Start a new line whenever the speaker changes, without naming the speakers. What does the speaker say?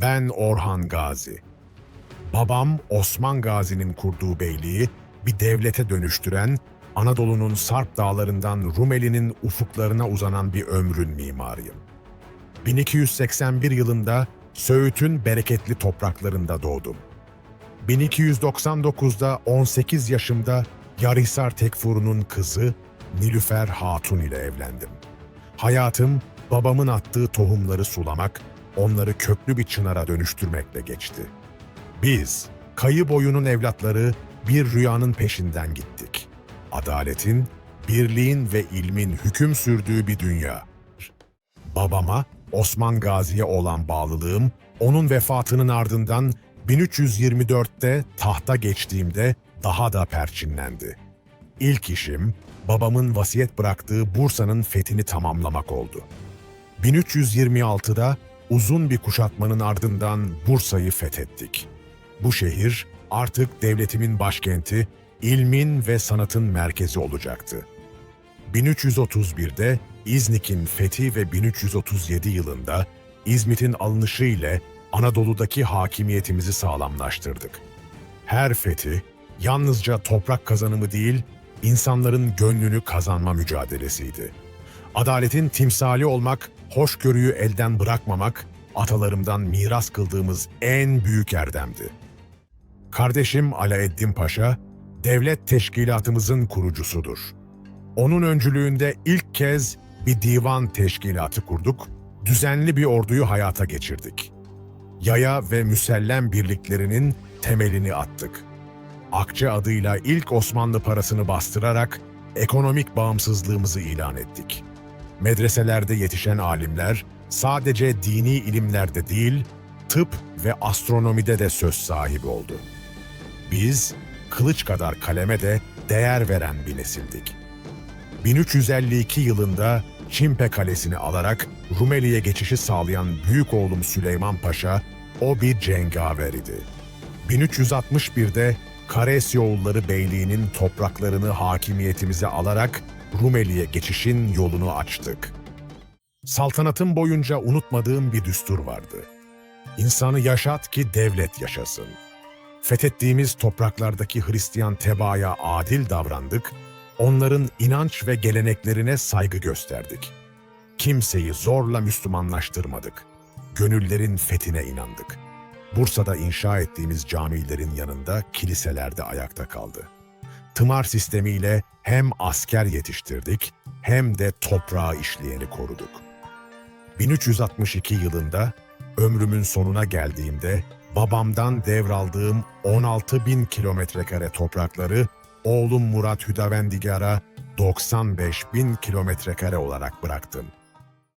Ben Orhan Gazi. Babam Osman Gazi'nin kurduğu beyliği bir devlete dönüştüren, Anadolu'nun Sarp dağlarından Rumeli'nin ufuklarına uzanan bir ömrün mimarıyım. 1281 yılında Söğüt'ün bereketli topraklarında doğdum. 1299'da 18 yaşımda Yarhisar Tekfuru'nun kızı Nilüfer Hatun ile evlendim. Hayatım babamın attığı tohumları sulamak, onları köklü bir çınara dönüştürmekle geçti. Biz, kayı boyunun evlatları bir rüyanın peşinden gittik. Adaletin, birliğin ve ilmin hüküm sürdüğü bir dünya. Babama, Osman Gazi'ye olan bağlılığım, onun vefatının ardından 1324'te tahta geçtiğimde daha da perçinlendi. İlk işim, babamın vasiyet bıraktığı Bursa'nın fethini tamamlamak oldu. 1326'da uzun bir kuşatmanın ardından Bursa'yı fethettik. Bu şehir artık devletimin başkenti, ilmin ve sanatın merkezi olacaktı. 1331'de İznik'in fethi ve 1337 yılında İzmit'in alınışı ile Anadolu'daki hakimiyetimizi sağlamlaştırdık. Her fethi yalnızca toprak kazanımı değil, insanların gönlünü kazanma mücadelesiydi. Adaletin timsali olmak, hoşgörüyü elden bırakmamak, atalarımdan miras kıldığımız en büyük erdemdi. Kardeşim Alaeddin Paşa, devlet teşkilatımızın kurucusudur. Onun öncülüğünde ilk kez bir divan teşkilatı kurduk, düzenli bir orduyu hayata geçirdik. Yaya ve müsellem birliklerinin temelini attık. Akçe adıyla ilk Osmanlı parasını bastırarak ekonomik bağımsızlığımızı ilan ettik. Medreselerde yetişen alimler sadece dini ilimlerde değil, tıp ve astronomide de söz sahibi oldu. Biz kılıç kadar kaleme de değer veren bir nesildik. 1352 yılında Çimpe Kalesi'ni alarak Rumeli'ye geçişi sağlayan büyük oğlum Süleyman Paşa o bir cengaver idi. 1361'de Karesyoğulları Beyliği'nin topraklarını hakimiyetimize alarak Rumeli'ye geçişin yolunu açtık. Saltanatım boyunca unutmadığım bir düstur vardı. İnsanı yaşat ki devlet yaşasın. Fethettiğimiz topraklardaki Hristiyan tebaaya adil davrandık, onların inanç ve geleneklerine saygı gösterdik. Kimseyi zorla Müslümanlaştırmadık. Gönüllerin fethine inandık. Bursa'da inşa ettiğimiz camilerin yanında kiliselerde ayakta kaldı. Tımar sistemiyle hem asker yetiştirdik hem de toprağı işleyeni koruduk. 1362 yılında ömrümün sonuna geldiğimde babamdan devraldığım 16 bin kilometre kare toprakları oğlum Murat Hüdavendigar'a 95 bin kilometre kare olarak bıraktım.